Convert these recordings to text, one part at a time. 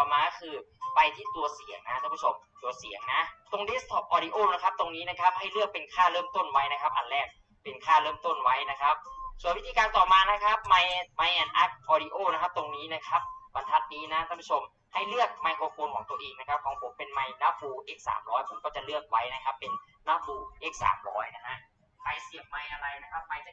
ต่อมาก็คือไปที่ตัวเสียงนะท่านผู้ชมตัวเสียงนะ ตรง desktop audio นะครับ ตรงนี้นะครับให้เลือกเป็นค่าเริ่มต้นไว้นะครับ อันแรกเป็นค่าเริ่มต้นไว้นะครับ ส่วนวิธีการต่อมานะครับ my my and a p audio นะครับ ตรงนี้นะครับ บรรทัดนี้นะท่านผู้ชมให้เลือกไมโครโฟนของตัวเองนะครับ ของผมเป็นไมค์นับบู x 3 0 0ผมก็จะเลือกไว้นะครับ เป็นนับบู x 3 0 0นะฮะใครเสียบไมค์อะไรนะครับไมค์จะ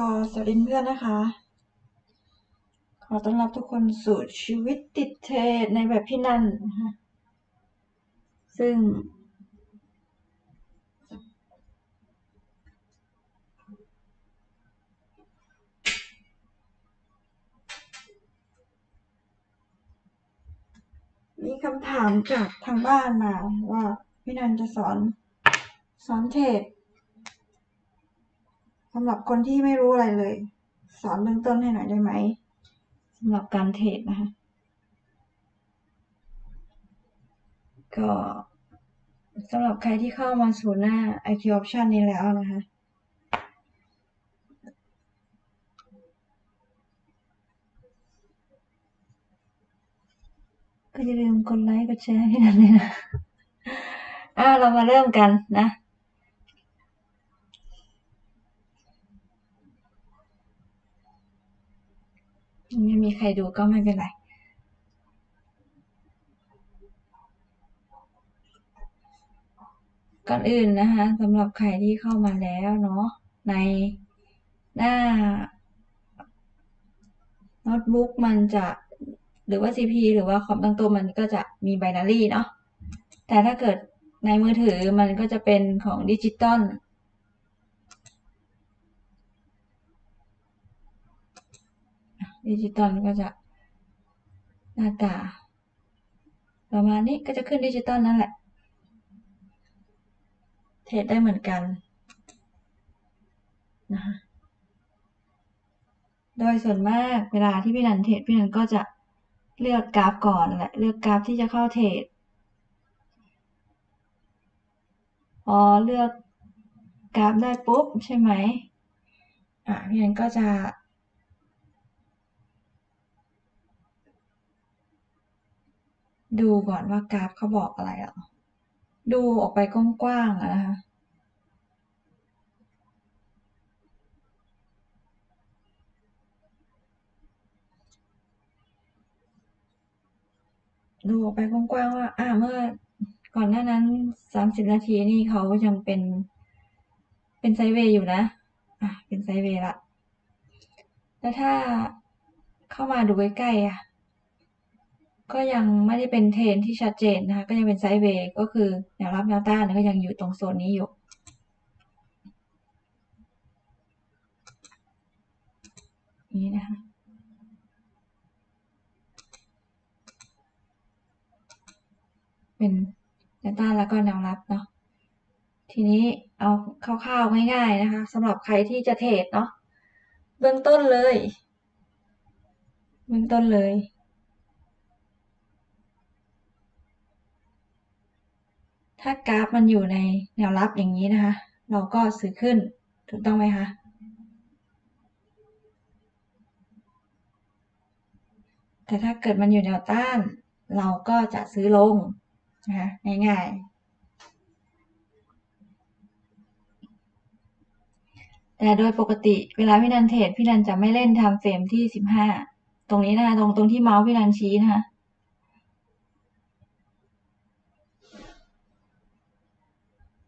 ก็สวัสดีเพื่อนนะคะ ขอต้อนรับทุกคนสู่ชีวิตติดเทรดในแบบพี่นันนะคะซึ่ง มีคำถามจากทางบ้านมาว่าพี่นันจะสอนสอนเทรด สำหรับคนที่ไม่รู้อะไรเลย สอนเบื้องต้นให้หน่อยได้ไหมสำหรับการเทรดนะคะ ก็สำหรับใครที่เข้ามาสู่หน้า IQ Option นี้แล้วนะคะก็อย่าลืมกดไลค์กดแชร์ให้กันเลยนะ อ่าเรามาเริ่มกันนะ ไม่มีใครดูก็ไม่เป็นไรก่อนอื่นนะคะสำหรับใครที่เข้ามาแล้วเนาะในหน้าโน้ตบุ๊กมันจะหรือว่า CP หรือว่าคอมตั้งตัวมันก็จะมีไบนารีเนาะแต่ถ้าเกิดในมือถือมันก็จะเป็นของดิจิตอล ดิจิตอลก็จะหน้าตา ประมาณนี้ก็จะขึ้นดิจิตอลนั่นแหละ เทรดได้เหมือนกันนะคะโดยส่วนมากเวลาที่พี่นันเทรดพี่นันก็จะเลือกกราฟก่อนแหละเลือกกราฟที่จะเข้าเทรดพอเลือกกราฟได้ปุ๊บใช่ไหมอะพี่นันก็จะ ดูก่อนว่ากราฟเขาบอกอะไรอะ ดูออกไปกว้างๆนะคะดูออกไปกว้างๆว่า อ่าเมื่อก่อนหน้านั้นสามสิบนาทีนี่เขายังเป็น เป็นไซเวย์อยู่นะ อะ เป็นไซเวย์ละ แล้วถ้าเข้ามาดูใกล้ๆอะ ก็ยังไม่ได้เป็นเทรนที่ชัดเจนนะคะก็ยังเป็นไซด์เวย์ก็คือแนวรับแนวต้านก็ยังอยู่ตรงโซนนี้อยู่นี้นะคะเป็นแนวต้านแล้วก็แนวรับเนาะทีนี้เอาคร่าวๆง่ายๆนะคะสำหรับใครที่จะเทรดเนาะเบื้องต้นเลย เบื้องต้นเลย ถ้ากราฟมันอยู่ในแนวรับอย่างนี้นะคะ เราก็ซื้อขึ้นถูกต้องไหมคะแต่ถ้าเกิดมันอยู่แนวต้าน เราก็จะซื้อลงนะคะง่ายๆ แต่โดยปกติเวลาพี่นันเทรดพี่นันจะไม่เล่นไทม์เฟรมที่สิบห้าตรงนี้นะคะตรงตรงที่เมาส์พี่นันชี้นะคะ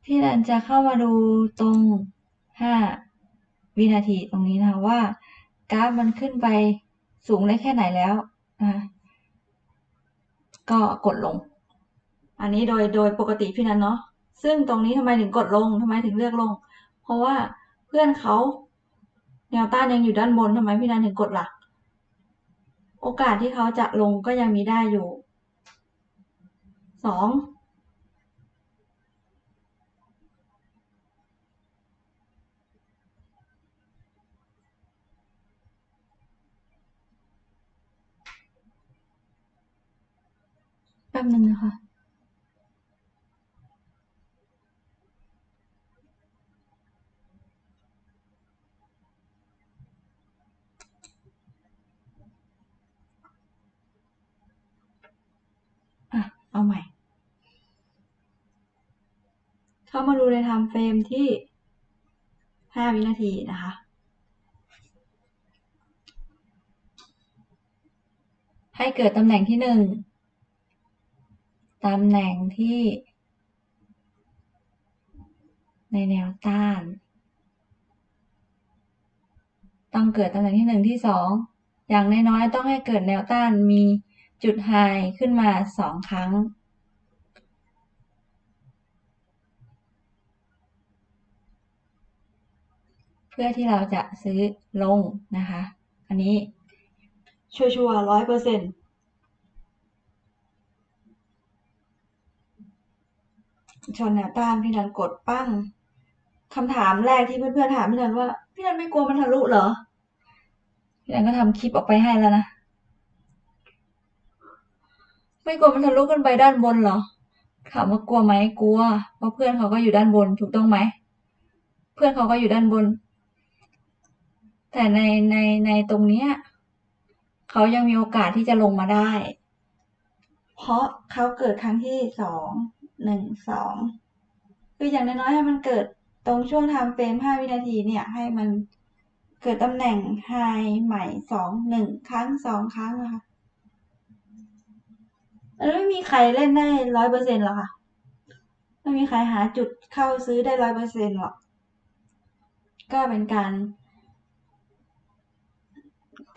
พี่นันจะเข้ามาดูตรงห้าวินาทีตรงนี้นะคะว่ากราฟมันขึ้นไปสูงได้แค่ไหนแล้วนะคะก็กดลง อันนี้โดยโดยปกติพี่นันเนาะซึ่งตรงนี้ทำไมถึงกดลงทำไมถึงเลือกลง เพราะว่าเพื่อนเขาแนวต้านยังอยู่ด้านบนทำไมพี่นันถึงกดหลัก โอกาสที่เขาจะลงก็ยังมีได้อยู่สอง แป๊บนึงนะคะอะเอาใหม่ เข้ามาดูในไทม์เฟรมที่ห้าวินาทีนะคะให้เกิดตำแหน่งที่หนึ่ง ตำแหน่งที่ ในแนวต้าน ต้องเกิดตำแหน่งที่หนึ่งที่สองอย่างน้อยๆต้องให้เกิดแนวต้านมีจุดไฮขึ้นมาสองครั้ง เพื่อที่เราจะซื้อลงนะคะ อันนี้ชัวร์ๆร้อยเปอร์เซ็นต์ ชนแนวต้านพี่นันกดปั้งคำถามแรกที่เพื่อนๆถามพี่นันว่า พี่นันไม่กลัวมันทะลุเหรอ พี่นันก็ทำคลิปออกไปให้แล้วนะ ไม่กลัวมันทะลุขึ้นไปด้านบนเหรอ ถามว่ากลัวไหมกลัว เพราะเพื่อนเขาก็อยู่ด้านบนถูกต้องไหม เพื่อนเขาก็อยู่ด้านบน แต่ในในในตรงเนี้ยเขายังมีโอกาสที่จะลงมาได้ เพราะเขาเกิดครั้งที่สอง หนึ่งสองคืออย่างน้อยๆให้มันเกิดตรงช่วงไทม์เฟรมห้าวินาทีเนี่ย ให้มันเกิดตำแหน่งไฮใหม่สองหนึ่งครั้งสองครั้งนะคะแล้วไม่มีใครเล่นได้ร้อยเปอร์เซ็นต์หรอกค่ะ ไม่มีใครหาจุดเข้าซื้อได้ร้อยเปอร์เซ็นต์หรอก ก็เป็นการ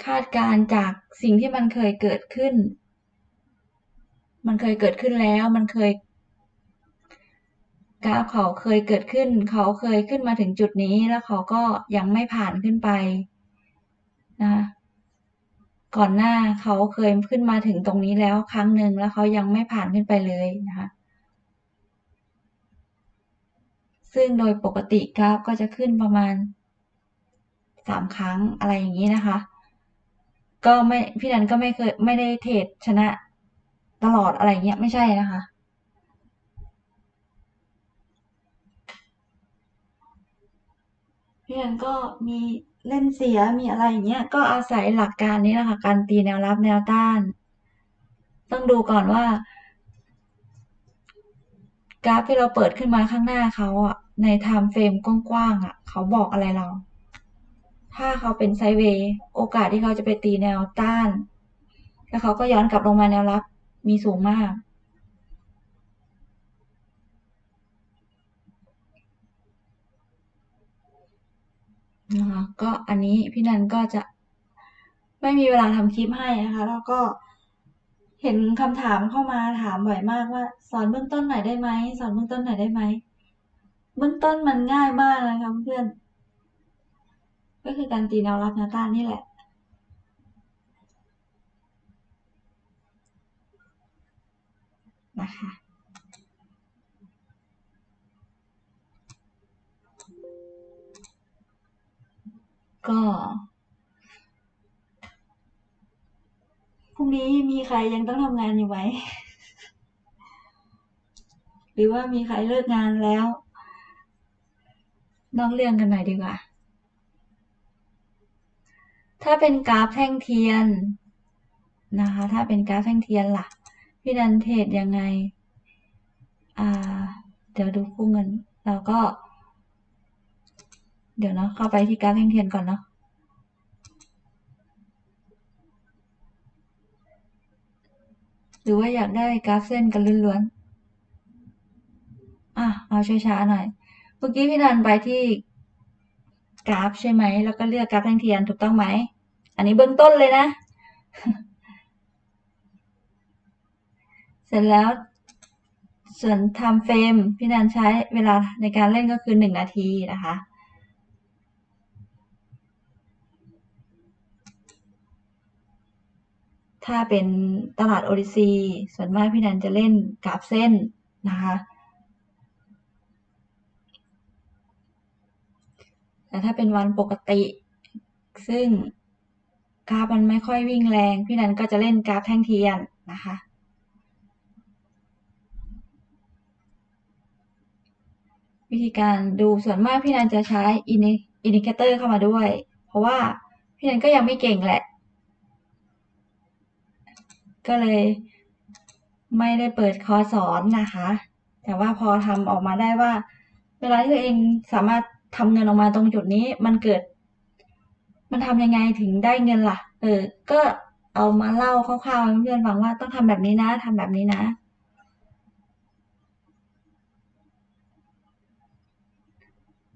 คาดการณ์จากสิ่งที่มันเคยเกิดขึ้น มันเคยเกิดขึ้นแล้ว มันเคย กราฟเขาเคยเกิดขึ้น เขาเคยขึ้นมาถึงจุดนี้แล้วเขาก็ยังไม่ผ่านขึ้นไปนะก่อนหน้าเขาเคยขึ้นมาถึงตรงนี้แล้วครั้งหนึ่งแล้วเขายังไม่ผ่านขึ้นไปเลยนะคะซึ่งโดยปกติกราฟก็จะขึ้นประมาณสามครั้งอะไรอย่างนี้นะคะ ก็ไม่พี่นันก็ไม่เคยไม่ได้เทรดชนะตลอดอะไรเงี้ยไม่ใช่นะคะ พี่นันก็มีเล่นเสียมีอะไรอย่างเงี้ยก็อาศัยหลักการนี้แหละค่ะการตีแนวรับแนวต้าน ต้องดูก่อนว่า กราฟที่เราเปิดขึ้นมาข้างหน้าเขาอะในไทม์เฟรมกว้างๆอะเขาบอกอะไรเรา ถ้าเขาเป็นไซเวย์โอกาสที่เขาจะไปตีแนวต้าน แล้วเขาก็ย้อนกลับลงมาแนวรับมีสูงมาก นะคะก็อันนี้พี่นันก็จะไม่มีเวลาทำคลิปให้นะคะ แล้วก็เห็นคำถามเข้ามาถามบ่อยมากว่า สอนเบื้องต้นหน่อยได้ไหมสอนเบื้องต้นหน่อยได้ไหมเบื้องต้นมันง่ายมากนะคะเพื่อน ก็คือการตีแนวรับแนวต้านนี่แหละนะคะ ก็ พรุ่งนี้มีใครยังต้องทำงานอยู่ไหม หรือว่ามีใครเลิกงานแล้วนอกเรื่องกันหน่อยดีกว่า ถ้าเป็นกราฟแท่งเทียนนะคะ ถ้าเป็นกราฟแท่งเทียนล่ะ พี่นันเทรดยังไง อ่า เดี๋ยวดูคู่เงิน เราก็ เดี๋ยวเนาะเข้าไปที่กราฟแท่งเทียนก่อนเนาะหรือว่าอยากได้กราฟเส้นกันล้วนๆอะเอาช้าๆหน่อย เมื่อกี้พี่นันไปที่กราฟใช่ไหม แล้วก็เลือกกราฟแท่งเทียนถูกต้องไหม อันนี้เบื้องต้นเลยนะ เสร็จแล้ว ส่วน time frame พี่นันใช้เวลาในการเล่นก็คือหนึ่งนาทีนะคะ ถ้าเป็นตลาด OTC ส่วนมากพี่นันจะเล่นกราฟเส้นนะคะแต่ถ้าเป็นวันปกติ ซึ่งกราฟมันไม่ค่อยวิ่งแรง พี่นันก็จะเล่นกราฟแท่งเทียนนะคะวิธีการดูส่วนมากพี่นันจะใช้อินดิเคเตอร์เข้ามาด้วย เพราะว่าพี่นันก็ยังไม่เก่งแหละ ก็เลยไม่ได้เปิดคอร์สสอนนะคะ แต่ว่าพอทำออกมาได้ว่า เวลาที่ตัวเองสามารถทำเงินออกมาตรงจุดนี้มันเกิด มันทำยังไงถึงได้เงินล่ะ เออ ก็เอามาเล่าคร่าวๆให้เพื่อนฟังว่าต้องทำแบบนี้นะทำแบบนี้นะ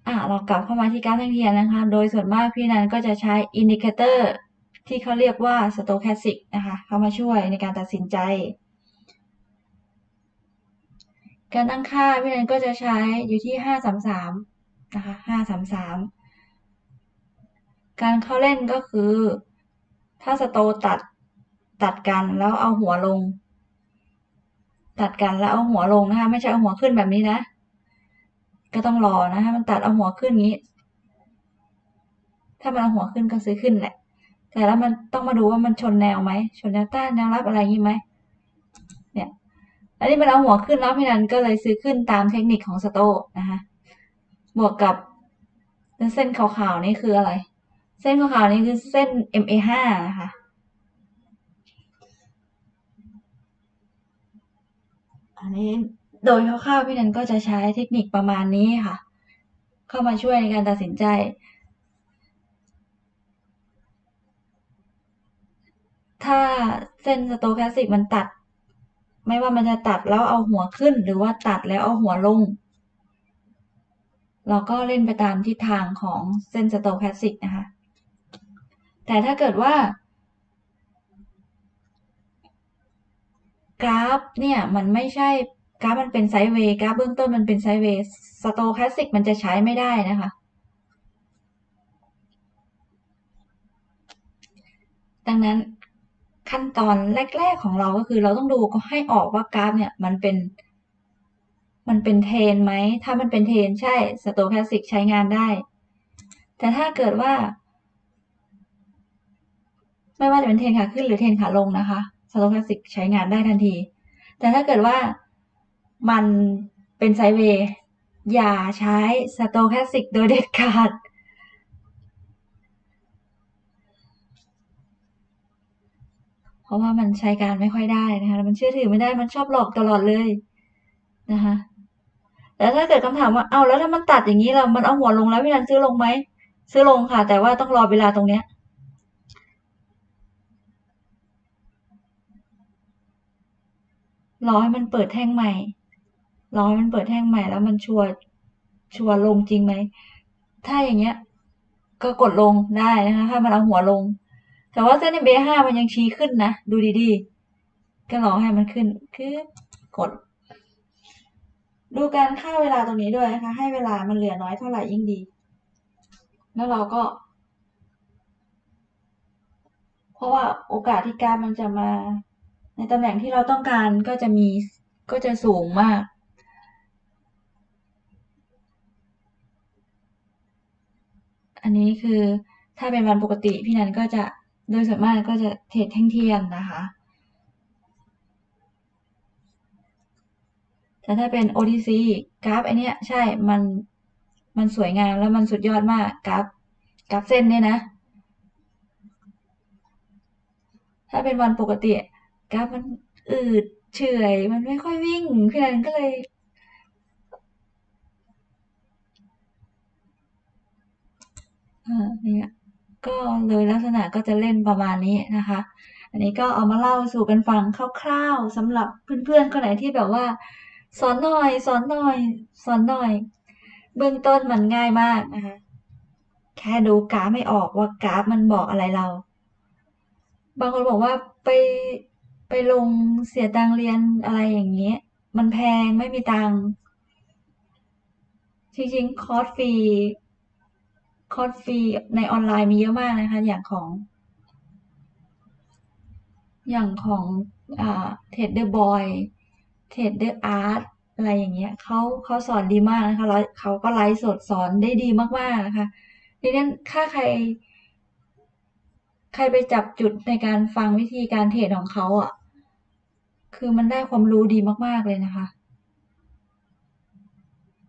อะเรากลับเข้ามาที่กาฟแท่งเทียนนะคะ โดยส่วนมากพี่นันก็จะใช้อินดิเคเตอร์ ที่เขาเรียกว่า stochastic นะคะเข้ามาช่วยในการตัดสินใจ การตั้งค่าพี่นันก็จะใช้อยู่ที่ 533 นะคะ 533 การเข้าเล่นก็คือ ถ้าสโตตัดตัดกันแล้วเอาหัวลง ตัดกันแล้วเอาหัวลงนะคะไม่ใช่เอาหัวขึ้นแบบนี้นะ ก็ต้องรอนะถ้ามันตัดเอาหัวขึ้นงี้ ถ้ามันเอาหัวขึ้นก็ซื้อขึ้นแหละ แต่แล้วมันต้องมาดูว่ามันชนแนวไหมชนแนวต้านแนวรับอะไรอย่างนี้ไหมเนี่ยอันนี้มันเอาหัวขึ้นแล้วพี่นันก็เลยซื้อขึ้นตามเทคนิคของสโตนะคะบวกกับเส้นขาวๆนี่คืออะไร เส้นขาวๆนี่คือเส้น MA5 นะคะอันนี้โดยคร่าวๆพี่นันก็จะใช้เทคนิคประมาณนี้ค่ะ เข้ามาช่วยในการตัดสินใจ ถ้าเส้นสโตแคสติกมันตัด ไม่ว่ามันจะตัดแล้วเอาหัวขึ้น หรือว่าตัดแล้วเอาหัวลง เราก็เล่นไปตามทิศทางของเส้นสโตแคสติกนะคะ แต่ถ้าเกิดว่า กราฟเนี่ยมันไม่ใช่กราฟมันเป็นไซด์เวย์กราฟเบื้องต้นมันเป็นไซด์เวย์สโตแคสติกมันจะใช้ไม่ได้นะคะดังนั้น ขั้นตอนแรก ๆของเราก็คือเราต้องดูก็ให้ออกว่ากราฟเนี่ยมันเป็น มันเป็นเทรนไหม ถ้ามันเป็นเทรนใช่สโตแคสติกใช้งานได้ แต่ถ้าเกิดว่า ไม่ว่าจะเป็นเทรนขาขึ้นหรือเทรนขาลงนะคะสโตแคสติกใช้งานได้ทันที แต่ถ้าเกิดว่ามันเป็นไซเวย์อย่าใช้สโตแคสติกโดยเด็ดขาด เพ ราะว่ามันใช้การไม่ค่อยได้นะคะแล้วมันเชื่อถือไม่ได้ มันชอบหลอกตลอดเลยนะคะ แล้วถ้าเกิดคำถามว่า เอาแล้วถ้ามันตัดอย่างนี้เรา มันเอาหัวลงแล้วพี่นันซื้อลงไหม ซื้อลงค่ะ แต่ว่าต้องรอเวลาตรงเนี้ย รอให้มันเปิดแท่งใหม่ รอให้มันเปิดแท่งใหม่แล้วมันชัวร์ ชัวร์ลงจริงไหม ถ้าอย่างเงี้ย ก็กดลงได้นะคะ ถ้ามันเอาหัวลง แต่ว่าเส้นเบห้ามันยังชี้ขึ้นนะ ดูดีๆ ก็รอให้มันขึ้นคือกด ดูการค่าเวลาตรงนี้ด้วยนะคะ ให้เวลามันเหลือน้อยเท่าไหร่ยิ่งดี แล้วเราก็ เพราะว่าโอกาสที่การมันจะมา ในตำแหน่งที่เราต้องการก็จะมีก็จะสูงมากอันนี้คือถ้าเป็นวันปกติพี่นันก็จะ โดยส่วนมากก็จะเทรดแท่งเทียนนะคะ แต่ถ้าเป็น OTC กราฟไอเนี้ยใช่ มัน มันสวยงามแล้วมันสุดยอดมากกราฟ กราฟเส้นเนี่ยนะ ถ้าเป็นวันปกติ กราฟมันอืดเฉยมันไม่ค่อยวิ่งพี่นันก็เลยอ่าเนี่ย ก็เลยลักษณะก็จะเล่นประมาณนี้นะคะ อันนี้ก็เอามาเล่าสู่กันฟังคร่าวๆสำหรับเพื่อนๆคนไหนที่แบบว่า สอนหน่อยสอนหน่อยสอนหน่อย เบื้องต้นมันง่ายมากนะคะ แค่ดูกราฟไม่ออกว่ากราฟมันบอกอะไรเรา บางคนบอกว่าไปไปลงเสียตังเรียนอะไรอย่างเงี้ย มันแพงไม่มีตังจริงๆ คอร์สฟรี คอร์สฟรีในออนไลน์มีเยอะมากนะคะ อย่างของ อย่างของเทรดเดอร์บอยเทรดเดอร์อาร์ตอะไรอย่างเงี้ยเขาเขาสอนดีมากนะคะแล้วเขาก็ไลฟ์สดสอนได้ดีมากๆนะคะดังนั้นถ้าใคร ใครไปจับจุดในการฟังวิธีการเทรดของเขาอะ คือมันได้ความรู้ดีมากๆเลยนะคะ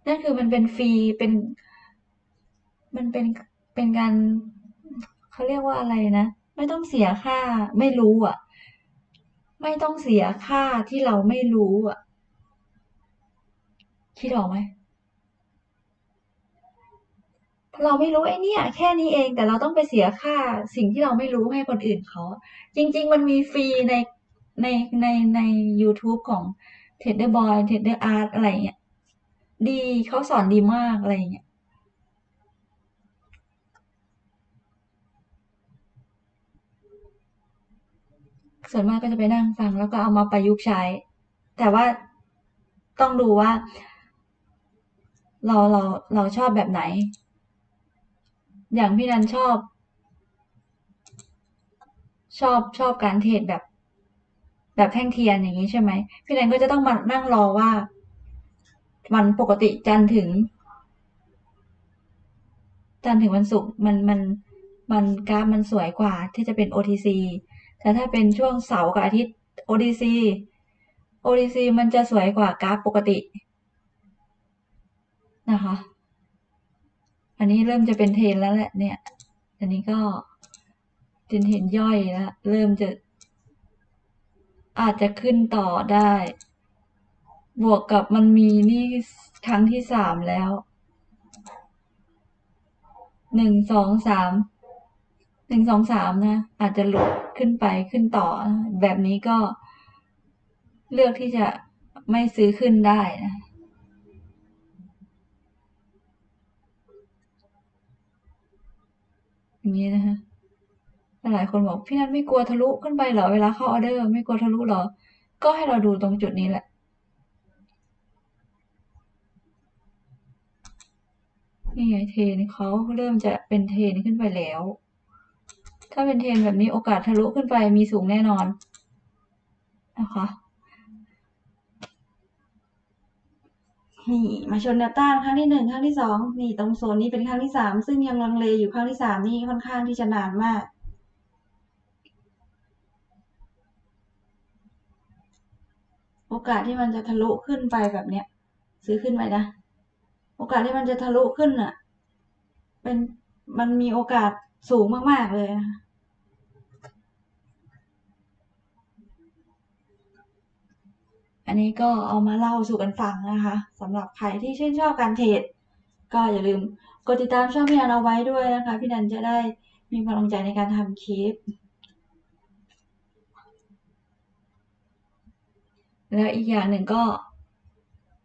นั่นคือมันเป็นฟรีเป็น มันเป็นเป็นการเขาเรียกว่าอะไรนะ ไม่ต้องเสียค่าไม่รู้อะ ไม่ต้องเสียค่าที่เราไม่รู้อะ คิดออกไหมเราไม่รู้ไอ้เนี่ยแค่นี้เองแต่เราต้องไปเสียค่าสิ่งที่เราไม่รู้ให้คนอื่นเขา จริง ๆ มันมีฟรีในในในใน YouTube ของ Trader Boy Trader Art อะไรเงี้ยดีเขาสอนดีมากอะไรเงี้ย ส่วนมากก็จะไปนั่งฟัง แล้วก็เอามาประยุกต์ใช้ แต่ว่าต้องดูว่า เราเราเราชอบแบบไหน อย่างพี่นันชอบ ชอบชอบการเทรดแบบ แบบแท่งเทียนอย่างนี้ใช่ไหมพี่นันก็จะต้องมานั่งรอว่า วันปกติจันทร์ถึง จันทร์ถึงวันศุกร์มันมันมันกราฟมันสวยกว่าที่จะเป็น OTC แต่ถ้าเป็นช่วงเสาร์กับอาทิตย์ OTC OTC มันจะสวยกว่ากราฟปกตินะคะ อันนี้เริ่มจะเป็นเทนแล้วแหละเนี่ย อันนี้ก็เป็นเทนย่อยแล้ว เริ่มจะ อาจจะขึ้นต่อได้ บวกกับมันมีนี่ครั้งที่สามแล้ว หนึ่งสองสาม หนึ่งสองสามนะ อาจจะหลุดขึ้นไปขึ้นต่อ แบบนี้ก็เลือกที่จะไม่ซื้อขึ้นได้นะอย่างนี้นะคะหลายคนบอกพี่นัทไม่กลัวทะลุขึ้นไปเหรอเวลาเข้าออเดอร์ ไม่กลัวทะลุเหรอ ก็ให้เราดูตรงจุดนี้แหละ นี่ไงเทนเขาเริ่มจะเป็นเทนขึ้นไปแล้ว ถ้าเป็นเทรนแบบนี้โอกาสทะลุขึ้นไปมีสูงแน่นอนนะคะนี่มาชนแนวต้านครั้งที่หนึ่งครั้งที่สองนี่ตรงโซนนี้เป็นครั้งที่สามซึ่งยังลังเลอยู่ครั้งที่สามนี่ค่อนข้างที่จะนานมาก โอกาสที่มันจะทะลุขึ้นไปแบบเนี้ย ซื้อขึ้นไปนะ โอกาสที่มันจะทะลุขึ้นอะ เป็นมันมีโอกาสสูงมาก ๆ เลยนะคะ อันนี้ก็เอามาเล่าสู่กันฟังนะคะสำหรับใครที่ชื่นชอบการเทรดก็อย่าลืมกดติดตามช่องพี่นันเอาไว้ด้วยนะคะ พี่นันจะได้มีกำลังใจในการทำคลิป แล้วอีกอย่างหนึ่งก็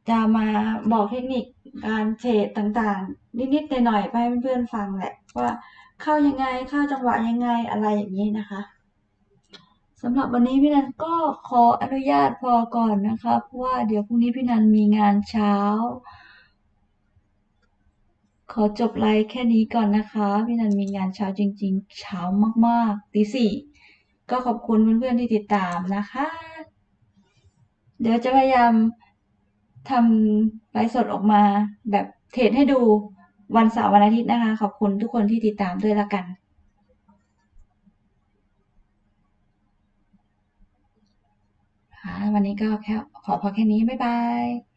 จะมาบอกเทคนิคการเทรดต่างๆ นิดๆหน่อยๆไปให้เพื่อนๆฟังแหละว่าเข้ายังไงเข้าจังหวะยังไงอะไรอย่างนี้นะคะ สำหรับวันนี้พี่นันก็ขออนุญาตพอก่อนนะคะเพราะว่าเดี๋ยวพรุ่งนี้พี่นันมีงานเช้า ขอจบไลฟ์แค่นี้ก่อนนะคะ พี่นันมีงานเช้าจริง ๆ เช้ามากๆตีสี่ก็ขอบคุณเพื่อนๆที่ติดตามนะคะ เดี๋ยวจะพยายามทำไลฟ์สดออกมาแบบเทรดให้ดูวันเสาร์วันอาทิตย์นะคะ ขอบคุณทุกคนที่ติดตามด้วยละกัน ค่ะ วันนี้ก็แค่ขอพอแค่นี้ บ๊ายบาย